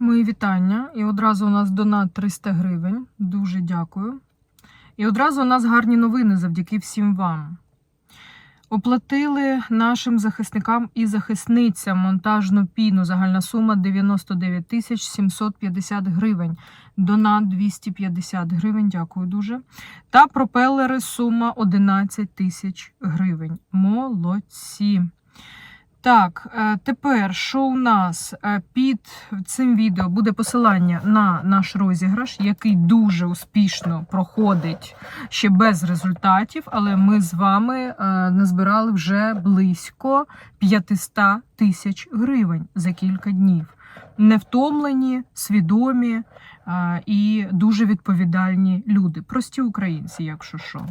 Мої вітання. І одразу у нас донат 300 гривень. Дуже дякую. І одразу у нас гарні новини завдяки всім вам. Оплатили нашим захисникам і захисницям монтажну піну. Загальна сума 99 тисяч 750 гривень. Донат 250 гривень. Дякую дуже. Та пропелери сума 11 тисяч гривень. Молодці. Так, е, тепер що у нас Е, під цим відео буде посилання на наш розіграш, який дуже успішно проходить ще без результатів, але ми з вами е, назбирали вже близько 500 тисяч гривень за кілька днів. Невтомлені, свідомі і дуже відповідальні люди. Прості українці, якщо що.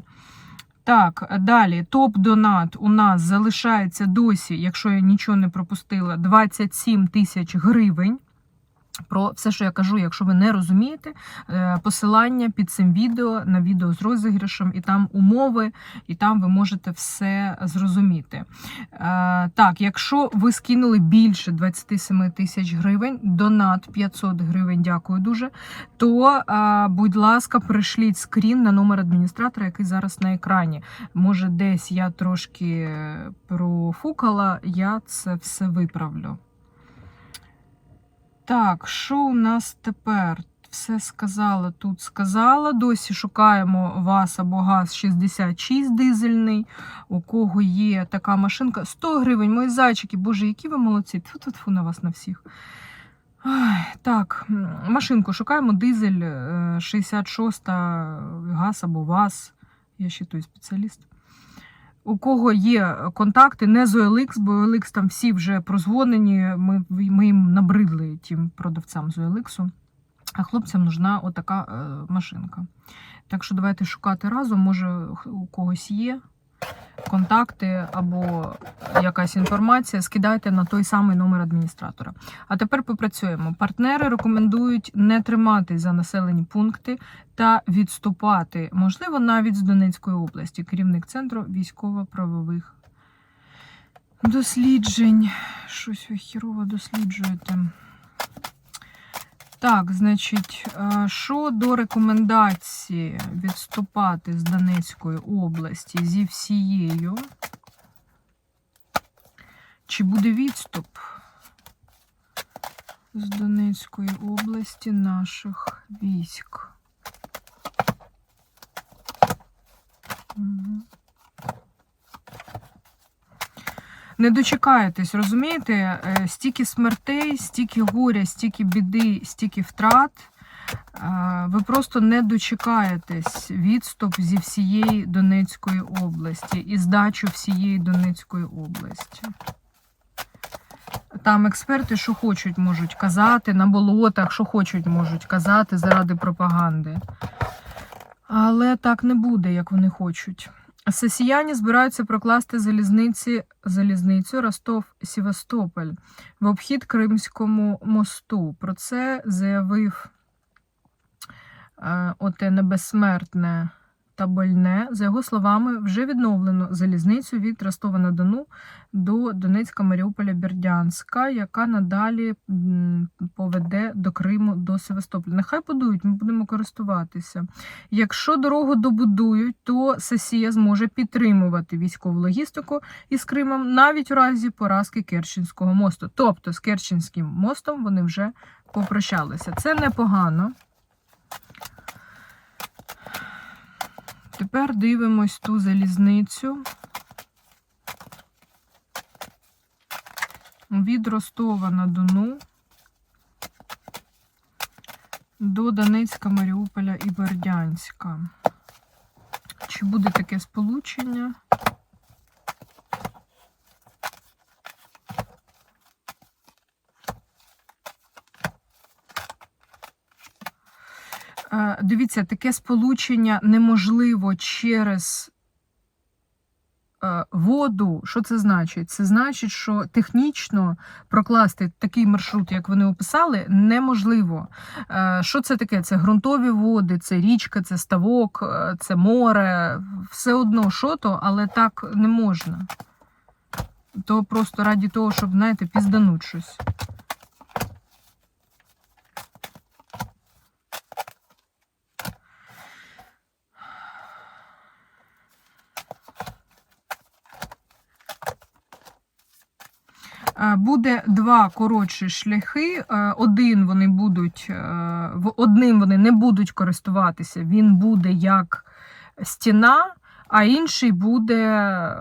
Так, далі топ-донат у нас залишається досі, якщо я нічого не пропустила, 27 тисяч гривень. Про все, що я кажу, якщо ви не розумієте, е, посилання під цим відео на відео з розіграшем, і там умови, і там ви можете все зрозуміти. Е, Так, якщо ви скинули більше 27 тисяч гривень, донат 500 гривень, дякую дуже. То, е, будь ласка, пришліть скрін на номер адміністратора, який зараз на екрані. Може, десь я трошки профукала, я це все виправлю. Так, що у нас тепер? Все сказала, тут сказала. Досі шукаємо вас або газ 66 дизельний. У кого є така машинка. 100 гривень, мої зайчики, боже, які ви молодці. тфу тфу на вас на всіх. Ай, так, машинку шукаємо дизель е, 66 газ або ВАЗ. Я ще той спеціаліст. У кого є контакти, не з OLX, бо OLX там всі вже прозвонені, ми, ми їм набридли тим продавцям з OLX. А хлопцям нужна отака е, машинка. Так що давайте шукати разом, може у когось є контакти або якась інформація, скидайте на той самий номер адміністратора. А тепер попрацюємо. Партнери рекомендують не тримати за населені пункти та відступати, можливо, навіть з Донецької області. Керівник центру військово-правових досліджень. Щось ви хірово досліджуєте. Так, значить, е, що до рекомендації відступати з Донецької області зі всією? Чи буде відступ з Донецької області наших військ? Не дочекаєтесь, розумієте? Е, Стільки смертей, стільки горя, стільки біди, стільки втрат. Е, Ви просто не дочекаєтесь відступ зі всієї Донецької області і здачу всієї Донецької області. Там експерти, що хочуть, можуть казати, на болотах, що хочуть, можуть казати заради пропаганди. Але так не буде, як вони хочуть. Сесіяни збираються прокласти залізниці, залізницю Ростов-Сівастополь в обхід Кримському мосту. Про це заявив е, оте небезсмертне та больне. За його словами, вже відновлено залізницю від Ростова-на-Дону до Донецька, Маріуполя, Бердянська, яка надалі поведе до Криму до Севастополя. Нехай будують, ми будемо користуватися. Якщо дорогу добудують, то Сесія зможе підтримувати військову логістику із Кримом навіть у разі поразки Керченського мосту. Тобто з Керченським мостом вони вже попрощалися. Це непогано. Тепер дивимось ту залізницю. Від Ростова на Дону до Донецька, Маріуполя і Бердянська. Чи буде таке сполучення? Дивіться, таке сполучення неможливо через е, воду. Що це значить? Це значить, що технічно прокласти такий маршрут, як вони описали, неможливо. Е, Що це таке? Це ґрунтові води, це річка, це ставок, е, це море. Все одно що то, але так не можна. То просто раді того, щоб, знаєте, піздануть щось. Буде два коротші шляхи. Е, Один вони будуть, е, одним вони не будуть користуватися, він буде як стіна, а інший буде е,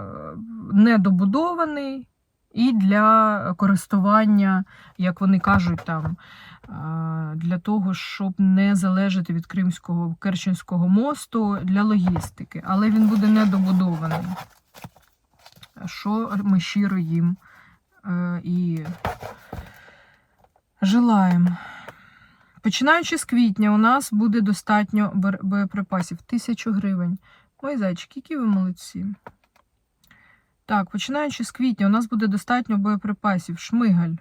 недобудований і для користування, як вони кажуть, там. е, Для того, щоб не залежати від Кримського Керченського мосту для логістики, але він буде недобудований. Що ми щиро їм е, і желаємо. Починаючи з квітня, у нас буде достатньо боєприпасів. Тисячу гривень. Ой, зайчики, які ви молодці. Так, починаючи з квітня, у нас буде достатньо боєприпасів. Шмигаль.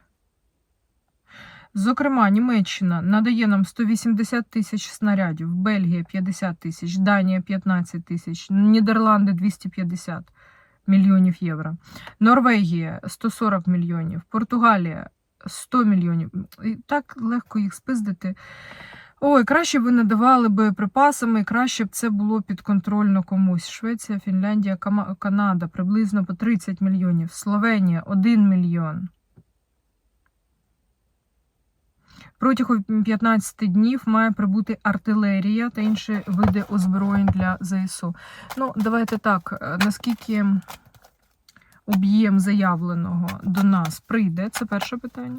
Зокрема, Німеччина надає нам 180 тисяч снарядів, Бельгія 50 тисяч, Данія 15 тисяч, Нідерланди 250 мільйонів євро, Норвегія 140 мільйонів, Португалія 100 мільйонів. І так легко їх спиздити. Ой, краще б надавали боєприпасами, краще б це було підконтрольно комусь. Швеція, Фінляндія, Канада приблизно по 30 мільйонів, Словенія 1 мільйон. Протягом 15 днів має прибути артилерія та інші види озброєнь для ЗСУ. Ну, давайте так, е, наскільки об'єм заявленого до нас прийде, це перше питання.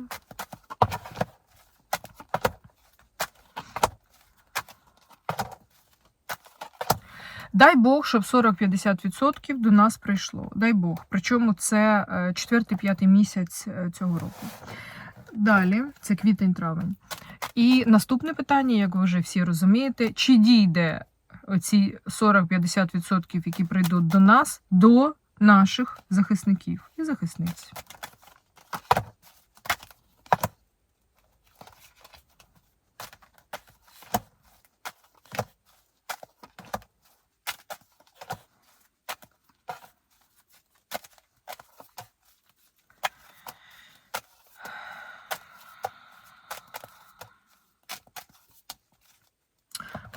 Дай Бог, щоб 40-50% до нас прийшло. Дай Бог. Причому це 4-5 місяць е, цього року. Далі, це квітень-травень. І наступне питання, як ви вже всі розумієте, чи дійде оці 40-50%, які прийдуть до нас, до наших захисників і захисниць.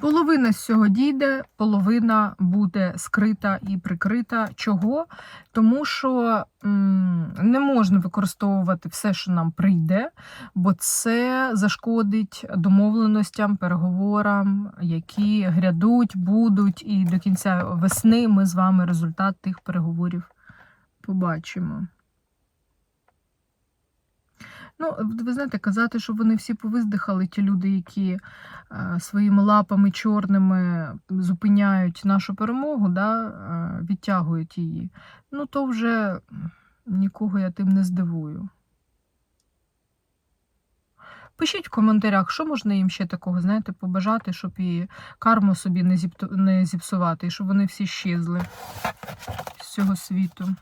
Половина з цього дійде, половина буде скрита і прикрита. Чого? Тому що м, не можна використовувати все, що нам прийде, бо це зашкодить домовленостям, переговорам, які грядуть, будуть, і до кінця весни ми з вами результат тих переговорів побачимо. Ну, ви знаєте, казати, що вони всі повиздихали, ті люди, які е, своїми лапами чорними зупиняють нашу перемогу, да, е, відтягують її. Ну, то вже нікого я тим не здивую. Пишіть в коментарях, що можна їм ще такого, знаєте, побажати, щоб і карму собі не, зіпсувати, і щоб вони всі щезли з цього світу.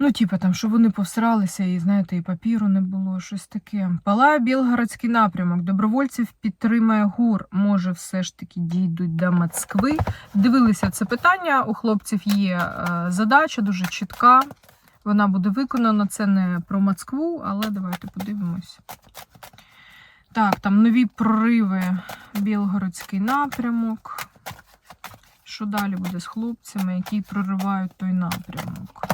Ну, типа там, що вони повсралися, і знаєте, і папіру не було, щось таке. Палає Білгородський напрямок. Добровольців підтримає ГУР. Може, все ж таки дійдуть до Москви. Дивилися це питання. У хлопців є е, задача дуже чітка. Вона буде виконана. Це не про Москву, але давайте подивимось. Так, там нові прориви Білгородський напрямок. Що далі буде з хлопцями, які проривають той напрямок?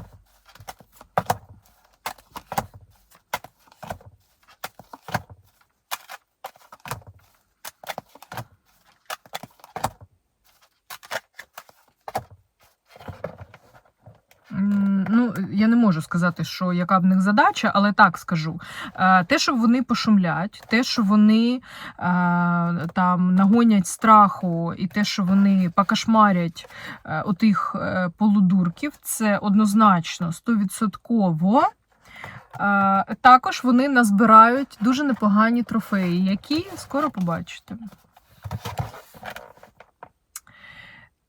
М, Ну, я не можу сказати, що яка в них задача, але так скажу. Е, Те, що вони пошумлять, те, що вони е, там нагонять страху, і те, що вони покошмарять е, отих полудурків, це однозначно, стовідсотково. Також вони назбирають дуже непогані трофеї, які скоро побачите.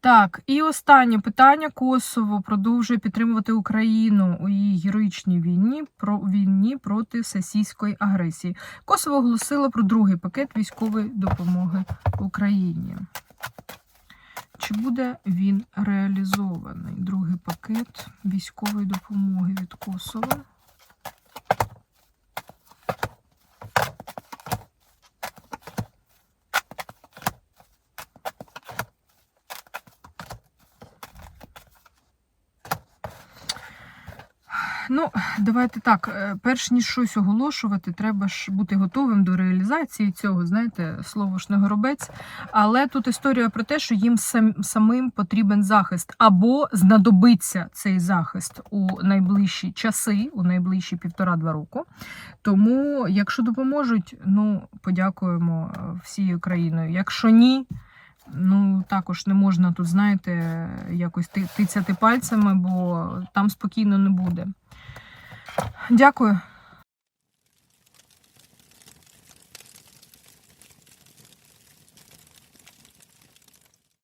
Так, і останнє питання. Косово продовжує підтримувати Україну у її героїчній війні про війні проти сесійської агресії. Косово оголосило про другий пакет військової допомоги Україні. Чи буде він реалізований? Другий пакет військової допомоги від Косова. Ну, давайте так. е, Перш ніж щось оголошувати, треба ж бути готовим до реалізації цього. Знаєте, слово ж не горобець. Але тут історія про те, що їм сам, самим потрібен захист, або знадобиться цей захист у найближчі часи, у найближчі півтора-два року. Тому, якщо допоможуть, ну подякуємо е, всією країною. Якщо ні. Ну, також не можна тут, знаєте, якось тицяти пальцями, бо там спокійно не буде. Дякую.